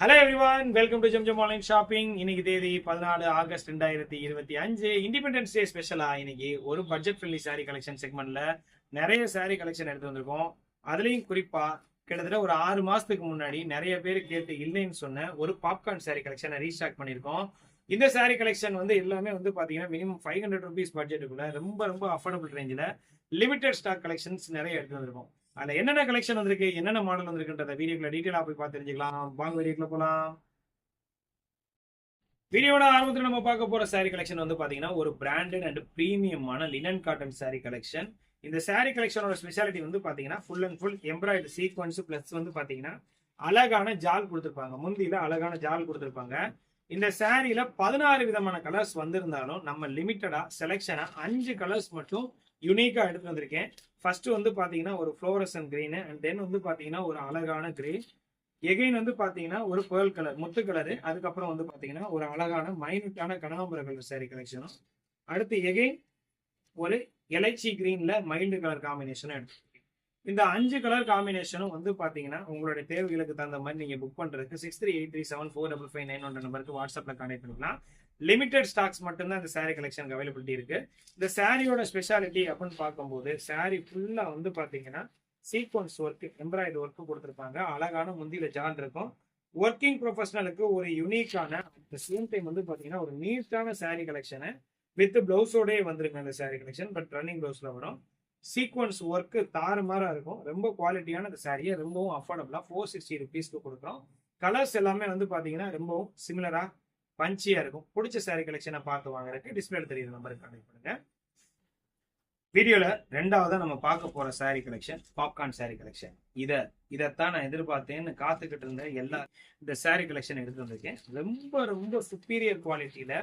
Hello everyone welcome to Zamzam online shopping இன்னைக்கு தேதி பதினாலு ஆகஸ்ட் ரெண்டாயிரத்தி இருபத்தி அஞ்சு. இண்டிபெண்டன்ஸ் டே ஸ்பெஷலா இன்னைக்கு ஒரு பட்ஜெட் ஃப்ரெண்ட்லி சாரீ கலெக்ஷன் செக்மெண்ட்ல நிறைய saree கலெக்ஷன் எடுத்து வந்திருக்கோம். அதுலயும் குறிப்பா கிட்டத்தட்ட ஒரு ஆறு மாசத்துக்கு முன்னாடி நிறைய பேர் கேட்டு இல்லைன்னு சொன்ன ஒரு பாப்கார்ன் saree கலெக்ஷனை ரீஸ்டாக் பண்ணியிருக்கோம். இந்த saree கலெக்ஷன் வந்து எல்லாமே வந்து பாத்தீங்கன்னா மினிமம் ஃபைவ் ஹண்ட்ரட் ருபீஸ் பட்ஜெட்டுக்குள்ள ரொம்ப ரொம்ப அஃபோர்டபுள் ரேஞ்சில் லிமிடெட் ஸ்டாக் கலெக்ஷன்ஸ் நிறைய எடுத்து வந்திருக்கோம். அதுல என்னென்ன கலெக்ஷன் வந்திருக்கு என்னென்ன மாடல் வந்திருக்குன்றத வீடியோக்குள்ள டீட்டெயிலாக போய் பார்த்து தெரிஞ்சுக்கலாம். வாங்க வீடியோக்குள்ள போகலாம் வீடியோட ஆரம்பத்தில் நம்ம பார்க்க போற சாரீ கலெக்ஷன் வந்து பாத்தீங்கன்னா ஒரு பிராண்டட் அண்ட் ப்ரீமியமான லினன் காட்டன் சாரீ கலெக்ஷன் இந்த சாரீ கலெக்ஷனோட ஸ்பெஷாலிட்டி வந்து பாத்தீங்கன்னா full and full embroidery sequins plus வந்து பாத்தீங்கன்னா அழகான ஜால் கொடுத்துருப்பாங்க. முந்தியில அழகான ஜால் கொடுத்துருப்பாங்க. இந்த சாரியில பதினாறு விதமான கலர்ஸ் வந்திருந்தாலும் நம்ம லிமிட்டடா செலெக்ஷனா அஞ்சு கலர்ஸ் மட்டும் யூனிக்கா எடுத்து வந்திருக்கேன். ஃபர்ஸ்ட் வந்து பாத்தீங்கன்னா ஒரு ஃப்ளோரசன் கிரீனு அண்ட் தென் வந்து பாத்தீங்கன்னா ஒரு அழகான கிரே எகைன் வந்து பார்த்தீங்கன்னா ஒரு பேர்ல் கலர் முத்து கலரு அதுக்கப்புறம் வந்து பார்த்தீங்கன்னா ஒரு அழகான மைனூட்டான கனகாம்பர கலர் சாரி கலெக்ஷனும் அடுத்து எகைன் ஒரு எலைச்சி கிரீன்ல மைல்டு கலர் காம்பினேஷனும் எடுத்துருக்கேன் இந்த அஞ்சு கலர் காம்பினேஷனும் வந்து பார்த்தீங்கன்னா உங்களுடைய தேவைகளுக்கு தகுந்த மாதிரி நீங்க புக் பண்ணுறதுக்கு six three eight three seven four double five nine ஒன்ற நம்பருக்கு வாட்ஸ்அப்பில் கான்டாக்ட் பண்ணிக்கலாம். லிமிடெட் ஸ்டாக்ஸ் மட்டும்தான் இந்த சாரீ கலெக்ஷனுக்கு அவைலபிலிட்டி இருக்கு. இந்த சாரியோட ஸ்பெஷாலிட்டி அப்படின்னு பார்க்கும்போது saree ஃபுல்லா வந்து பாத்தீங்கன்னா சீக்வன்ஸ் ஒர்க் எம்ப்ராய்டரி ஒர்க் கொடுத்துருப்பாங்க. அழகான முந்தியில ஜான் இருக்கும். ஒர்க்கிங் ப்ரொஃபஷனலுக்கு ஒரு யூனிக்கான அட் சேம் டைம் வந்து பாத்தீங்கன்னா ஒரு நீட்டான saree கலெக்ஷனை வித் பிளவுஸோடய வந்திருக்கு அந்த saree கலெக்ஷன் பட் ரன்னிங் பிளவுஸ்ல வரும். சீக்வன்ஸ் ஒர்க்கு தாறுமாறா இருக்கும். ரொம்ப குவாலிட்டியான அந்த சாரியை ரொம்பவும் அஃபோர்டபுளா ஃபோர் சிக்ஸ்டி ருபீஸ்க்கு கொடுக்குறோம் கலர்ஸ் எல்லாமே வந்து பாத்தீங்கன்னா ரொம்பவும் சிமிலரா பஞ்சியா இருக்கும். பிடிச்ச saree கலெக்ஷனை பார்த்து வாங்குறதுக்கு டிஸ்பிளேல தெரியுது நம்பருக்கு கான்டெக்ட் பண்ணுங்க. வீடியோல ரெண்டாவதா நம்ம பார்க்க போற saree collection popcorn saree collection இதை இதைத்தான் நான் எதிர்பார்த்தேன்னு காத்துக்கிட்டு இருந்த எல்லா இந்த saree கலெக்ஷன் எடுத்து வந்திருக்கேன். ரொம்ப ரொம்ப சுப்பீரியர் குவாலிட்டியில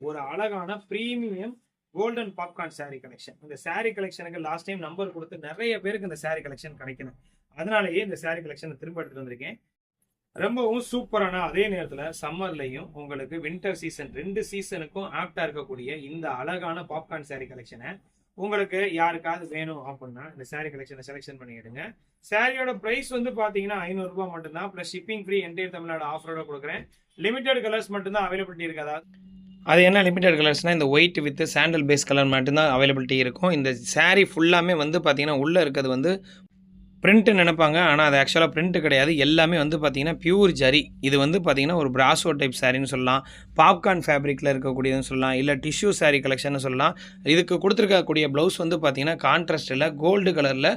ஒரு அழகான premium golden popcorn saree collection இந்த saree கலெக்ஷனுக்கு லாஸ்ட் டைம் நம்பர் கொடுத்து நிறைய பேருக்கு இந்த saree கலெக்ஷன் கிடைக்கணும். அதனாலேயே இந்த saree கலெக்ஷனை திரும்ப எடுத்துட்டு வந்திருக்கேன். ரொம்பவும் சூப்பரான அதே நேரத்துல சம்மர்லையும் உங்களுக்கு வின்டர் சீசன் ரெண்டு சீசனுக்கும் ஆப்டா இருக்கக்கூடிய இந்த அழகான பாப்கார்ன் saree கலெக்ஷனை உங்களுக்கு யாருக்காவது வேணும் அப்படின்னா இந்த saree கலெக்ஷனை செலெக்ஷன் பண்ணிடுங்க சாரியோட பிரைஸ் வந்து பாத்தீங்கன்னா ஐநூறு ரூபாய் மட்டும்தான். Plus shipping free entire Tamil Nadu ஆஃபரோட கொடுக்குறேன். லிமிடெட் கலர்ஸ் மட்டும்தான் அவைலபிலிட்டி இருக்காதா? அது என்ன லிமிடெட் கலர்ஸ்னால் இந்த white with sandal base colour மட்டும்தான் அவைலபிலிட்டி இருக்கும். இந்த சாரீ ஃபுல்லாமே வந்து பார்த்தீங்கன்னா உள்ளே இருக்கிறது வந்து பிரிண்ட்டு நினைப்பாங்க. ஆனால் அது ஆக்சுவலாக பிரிண்ட்டு கிடையாது. எல்லாமே வந்து பார்த்தீங்கன்னா பியூர் ஜரி இது வந்து பார்த்தீங்கன்னா ஒரு பிராசோ டைப் சாரின்னு சொல்லலாம். பாப்கார்ன் ஃபேப்ரிக்கில் இருக்கக்கூடியதுன்னு சொல்லலாம். இல்லை டிஷ்யூ saree கலெக்ஷன் சொல்லலாம். இதுக்கு கொடுத்துருக்கக்கூடிய ப்ளவுஸ் வந்து பார்த்தீங்கன்னா கான்ட்ராஸ்டில் கோல்டு கலரில்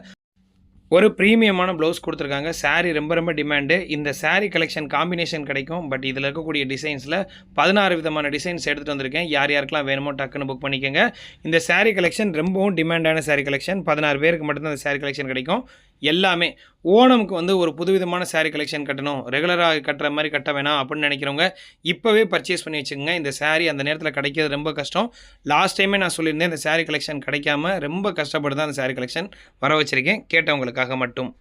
ஒரு ப்ரீமியமான ப்ளவுஸ் கொடுத்துருக்காங்க. சாரீ ரொம்ப ரொம்ப டிமாண்டு இந்த சாரீ கலெக்ஷன் காம்பினேஷன் கிடைக்கும். பட் இதில் இருக்கக்கூடிய டிசைன்ஸில் பதினாறு விதமான டிசைன்ஸ் எடுத்துகிட்டு வந்திருக்கேன். யார் யாருக்கெல்லாம் வேணுமோ டக்குன்னு புக் பண்ணிக்கோங்க. இந்த சாரீ கலெக்ஷன் ரொம்பவும் டிமாண்டான சாரீ கலெக்ஷன் பதினாறு பேருக்கு மட்டும்தான் இந்த சாரீ கலெக்ஷன் கிடைக்கும். எல்லாமே. ஓணமுக்கு வந்து ஒரு புதுவிதமான சாரீ கலெக்ஷன் கட்டணும். ரெகுலராக கட்டுற மாதிரி கட்ட வேணாம் அப்படின்னு நினைக்கிறவங்க இப்போவே பர்ச்சேஸ் பண்ணி வச்சுக்கோங்க. இந்த சாரீ அந்த நேரத்தில் கிடைக்கிறது ரொம்ப கஷ்டம். லாஸ்ட் டைமே நான் சொல்லியிருந்தேன் இந்த சாரீ கலெக்ஷன் கிடைக்காம ரொம்ப கஷ்டப்பட்டு தான் அந்த சாரீ கலெக்ஷன் வர வச்சுருக்கேன். கேட்டவங்களுக்காக மட்டும்.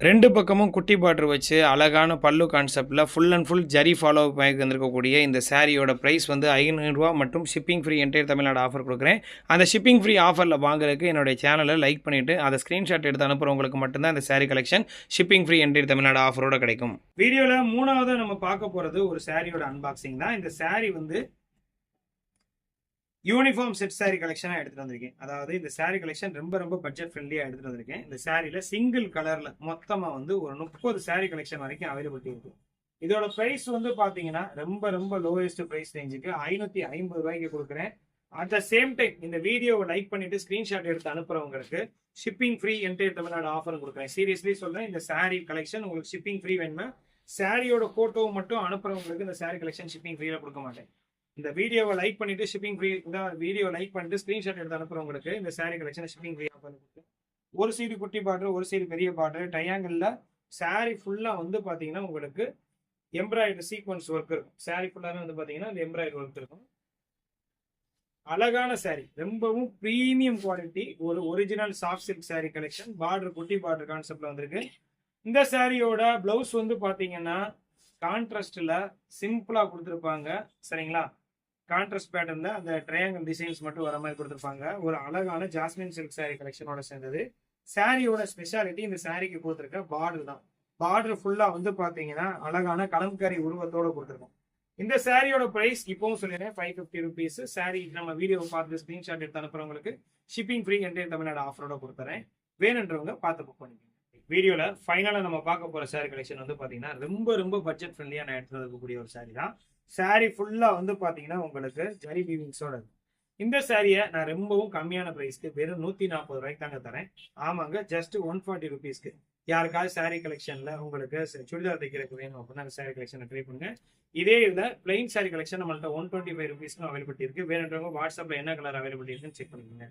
ரெண்டு பக்கமும் குட்டி பார்டர் வச்சு அழகான பல்லு கான்செப்டில் full and full zari follow பண்ணி வந்திருக்கக்கூடிய இந்த சாரியோட ப்ரைஸ் வந்து ஐநூறுரூவா மற்றும் shipping free entire Tamil Nadu offer கொடுக்குறேன். அந்த ஷிப்பிங் ஃப்ரீ ஆஃபரில் வாங்குறதுக்கு என்னுடைய சேனலை லைக் பண்ணிவிட்டு அதை ஸ்க்ரீன்ஷாட் எடுத்து அனுப்புகிறவங்களுக்கு மட்டும்தான் இந்த saree collection shipping free entire Tamil Nadu ஆஃபரோட கிடைக்கும். வீடியோவில் மூணாவது நம்ம பார்க்க போகிறது ஒரு சாரியோட அன்பாக்சிங் தான். இந்த சாரி வந்து யூனிஃபார்ம் செட் சாரீ கலெக்ஷனாக எடுத்துகிட்டு வந்திருக்கேன். அதாவது இந்த சாரீ கலெக்ஷன் ரொம்ப ரொம்ப பட்ஜெட் ஃப்ரெண்ட்லியாக எடுத்துகிட்டு வந்திருக்கேன். இந்த சாரியில் சிங்கிள் கலரில் மொத்தமாக வந்து ஒரு முப்பது சாரீ கலெக்ஷன் வரைக்கும் அவைலபிலிட்டி இருக்குது இதோட ப்ரைஸ் வந்து பார்த்தீங்கன்னா ரொம்ப ரொம்ப லோயஸ்ட் ப்ரைஸ் ரேஞ்சுக்கு ஐநூற்றி ஐம்பது ரூபாய்க்கு கொடுக்குறேன். அட் த சேம் டைம் இந்த வீடியோவை லைக் பண்ணிட்டு ஸ்க்ரீன்ஷாட் எடுத்து அனுப்புறவங்களுக்கு shipping free entire Tamil Nadu offer கொடுக்குறேன். சீரியஸ்லி சொல்கிறேன் இந்த சாரீ கலெக்ஷன் உங்களுக்கு ஷிப்பிங் ஃப்ரீ வேணுமா சாரியோட ஃபோட்டோ மட்டும் அனுப்புறவங்களுக்கு இந்த சாரீ கலெக்ஷன் ஷிப்பிங் ஃப்ரீயாக கொடுக்க மாட்டேன். இந்த வீடியோவை லைக் பண்ணிட்டு ஷிப்பிங் ஃப்ரீ இந்த வீடியோ லைக் பண்ணிட்டு ஸ்கிரீன்ஷாட் எடுத்து அனுப்புறவங்களுக்கு இந்த saree collection shipping free offer ஒரு சைடு குட்டி பார்டர் ஒரு சைடு பெரிய பார்டர் ட்ரையாங்கிளில் saree ஃபுல்லா வந்து பாத்தீங்கன்னா உங்களுக்கு எம்ப்ராய்டரி சீக்வன்ஸ் ஒர்க் இருக்கும். saree ஃபுல்லாவே வந்து பாத்தீங்கன்னா இந்த எம்ப்ராய்டரி ஒர்க் இருக்கும். அழகான saree ரொம்பவும் ப்ரீமியம் குவாலிட்டி ஒரு original soft silk saree collection border குட்டி பார்டர் கான்செப்ட்ல வந்திருக்கு. இந்த சாரியோட பிளவுஸ் வந்து பாத்தீங்கன்னா கான்ட்ராஸ்ட்ல சிம்பிளா கொடுத்துருப்பாங்க. சரிங்களா? கான்ட்ராஸ்ட் பேட்டர்ல அந்த ட்ரையாங்கல் டிசைன்ஸ் மட்டும் வர மாதிரி கொடுத்துருப்பாங்க. ஒரு அழகான ஜாஸ்மின் சில்க் saree கலெக்ஷனோட சேர்ந்தது. சாரியோட ஸ்பெஷாலிட்டி இந்த சாரிக்கு கொடுத்துருக்க பார்டர் தான். பார்டர் ஃபுல்லா வந்து பாத்தீங்கன்னா அழகான கலம்கரி உருவத்தோட கொடுத்துருக்கோம். இந்த சாரியோட பிரைஸ் இப்பவும் சொல்லிடுறேன். ஃபைவ் ஃபிஃப்டி ருபீஸ் சாரி நம்ம வீடியோ பார்த்து ஸ்கிரீன்ஷாட் எடுத்து அனுப்புறவங்களுக்கு ஷிப்பிங் ஃப்ரீ என்டையர் தமிழ்நாடு ஆஃபரோட கொடுத்துறேன். வேணுன்றவங்க பார்த்து புக் பண்ணிக்கோங்க. வீடியோல ஃபைனலா நம்ம பார்க்க போற சாரி கலெக்ஷன் வந்து பாத்தீங்கன்னா ரொம்ப ரொம்ப பட்ஜெட் ஃப்ரெண்ட்லியா நான் எடுத்து இருக்கக்கூடிய ஒரு சாரி தான். சாரி ஃபுல்லா வந்து பாத்தீங்கன்னா உங்களுக்கு ஜரி வீவிங்ஸோட இந்த சாரியை நான் ரொம்பவும் கம்மியான ப்ரைஸ்க்கு வெறும் நூத்தி நாற்பது ரூபாய்க்கு தாங்க தரேன். ஆமாங்க ஜஸ்ட் ஒன் ஃபார்ட்டி ருபீஸ்க்கு யாருக்காவது சாரீ கலெக்ஷன்ல உங்களுக்கு சுடிதார் தைக்கிறதுக்கு வேணும் அப்படின்னா அந்த சாரி கலெக்ஷனை ட்ரை பண்ணுங்க. இதே இதை பிளைன் சாரி கலெக்ஷன் நம்மள்ட்ட ஒன் டுவெண்ட்டி ஃபைவ் ருபீஸ்க்கும் அவைலபிலிட்டி இருக்கு. வேணுன்றவங்க வாட்ஸ்அப்ல என்ன கலர் அவைலபிலிட்டி இருக்குன்னு செக் பண்ணிக்கோங்க.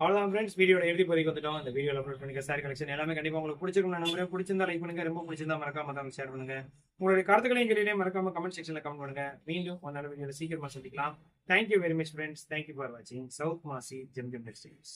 அவ்வளோதான் ஃப்ரெண்ட்ஸ் வீடியோட எழுதி போதைக்கு வந்துட்டோம். அந்த வீடியோ அப்லோட் பண்ணுங்க சாரி கலெக்ஷன் எல்லாமே கண்டிப்பாக உங்களுக்கு பிடிச்சிருக்கணும் நான் பிடிச்சிருந்தா லைக் பண்ணுங்க. ரொம்ப பிடிச்சிருந்தா மறக்காம தான் ஷேர் பண்ணுங்க. உங்களுடைய கருத்துக்களையும் கேள்வியே மறக்காம கமெண்ட் செக்ஷனில் கமெண்ட் பண்ணுங்க. மீண்டும் ஒரு நல்ல வீடியோவில் சீக்கிரமா சந்திக்கலாம். Thank you very much friends thank you for வாட்சிங் சவுத் மாசி ஜெம் ஜெம் டெக்ஸ்டைல்ஸ்